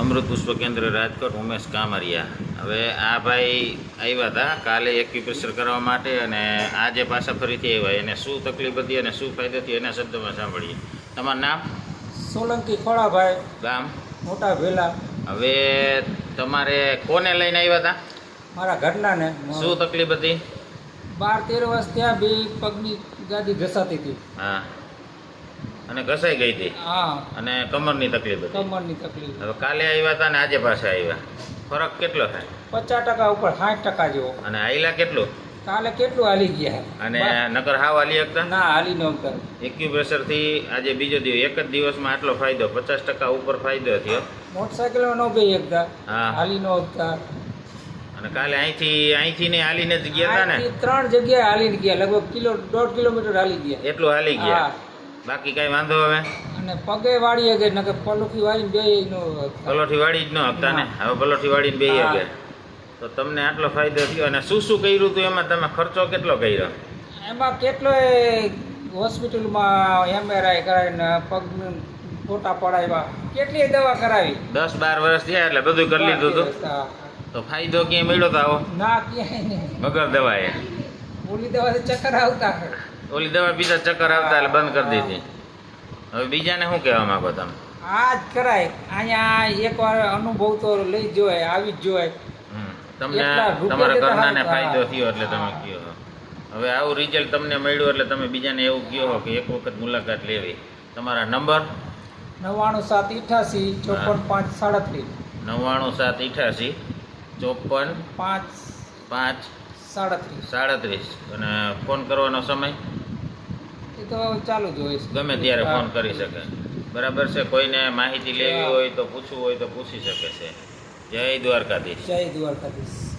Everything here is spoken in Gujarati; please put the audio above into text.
અમૃત પુષ્પ કેન્દ્ર રાજકોટ ઉમેશ કામરિયા. હવે આ ભાઈ આવ્યા હતા કાલે એક્યુપ્રેશર કરવા માટે અને આજે પાછા ફરીથી આવ્યા. એને શું તકલીફ હતી અને શું ફાયદો થયો એના શબ્દમાં સાંભળીએ. તમારું નામ? સોલંકી ખોળાભાઈ ગામ? મોટા ભેલા. હવે તમારે કોને લઈને આવ્યા હતા? મારા ઘટનાને. શું તકલીફ હતી? બાર તેર વર્ષ ત્યાં બે પગની ગાદી ઘસાતી હતી. હા. અને ઘસાઈ ગઈ હતી. હા. અને કમરની તકલીફ હતી. કમરની તકલીફ. હવે કાલે આવ્યા હતા ને આજે પાછા આવ્યા ફરક કેટલો થાય? પચાસ ટકા ઉપર સાઠ ટકા જેવો. અને આયલા કેટલું? કાલે કેટલું હાલી ગયા? અને નગર નકર હાવ હાલી શકતા? ના હાલી ન કર. એક્યુપ્રેશરથી આજે બીજો દિવસ એક જ દિવસમાં આટલો ફાયદો પચાસ ટકા ઉપર ફાયદો થયો. મોટરસાઇકલ નો બે એકદા હા. હાલી નો એકતા અને કાલે અહીંથી અહીંથી ને હાલીને જ ગયા હતા ને? ત્રણ જગ્યાએ હાલીને ગયા લગભગ કિલો દોઢ કિલોમીટર હાલી ગયા. એટલું હાલી ગયા. બાકી કઈ વાંધો હવે? અને પગે વાળી ગઈ નકર પલોઠી વાળીને બે નો પલોઠી વાળી જ ન હતા ને હવે પલોઠી વાળીને બે હા. તો તમને આટલો ફાયદો થયો અને શું શું કર્યું હતું એમાં? તમે ખર્ચો કેટલો કર્યો? એમાં કેટલો હોસ્પિટલમાં એમઆરઆઈ કરાવીને પગ ફોટા પડાવ્યા. કેટલી દવા કરાવી? દસ બાર વર્ષ થયા એટલે બધું કરી લીધું હતું તો ફાયદો ક્યાંય મળ્યો તો આવો ના ક્યાંય નહીં. વગર દવાએ? પૂરી દવાથી ચક્કર આવતા ઓલી દવા બીજા ચક્કર આવતા એટલે બંધ કરી દીધી. હવે બીજાને શું કહેવા માંગો તમે? આ જ કરાય. અહીંયા એકવાર અનુભવ તો લઈ જ જોવાય. આવી જ જોય. તમને તમારા ઘરનાને ફાયદો થયો એટલે તમે કહો કયો હવે આવું રિઝલ્ટ તમને મળ્યું એટલે તમે બીજાને એવું કહો કે એક વખત મુલાકાત લેવી. તમારા નંબર? નવ્વાણું સાત ઇઠાસી ચોપન પાંચ સાડત્રીસ. નવ્વાણું સાત ઇઠાસી ચોપન પાંચ પાંચ સાડત્રીસ. સાડત્રીસ. અને ફોન કરવાનો સમય? એ તો ચાલુ જ હોય. ગમે ત્યારે ફોન કરી શકે. બરાબર છે કોઈને માહિતી લેવી હોય તો પૂછવું હોય તો પૂછી શકે છે. જય દ્વારકાધીશ. જય દ્વારકાધીશ.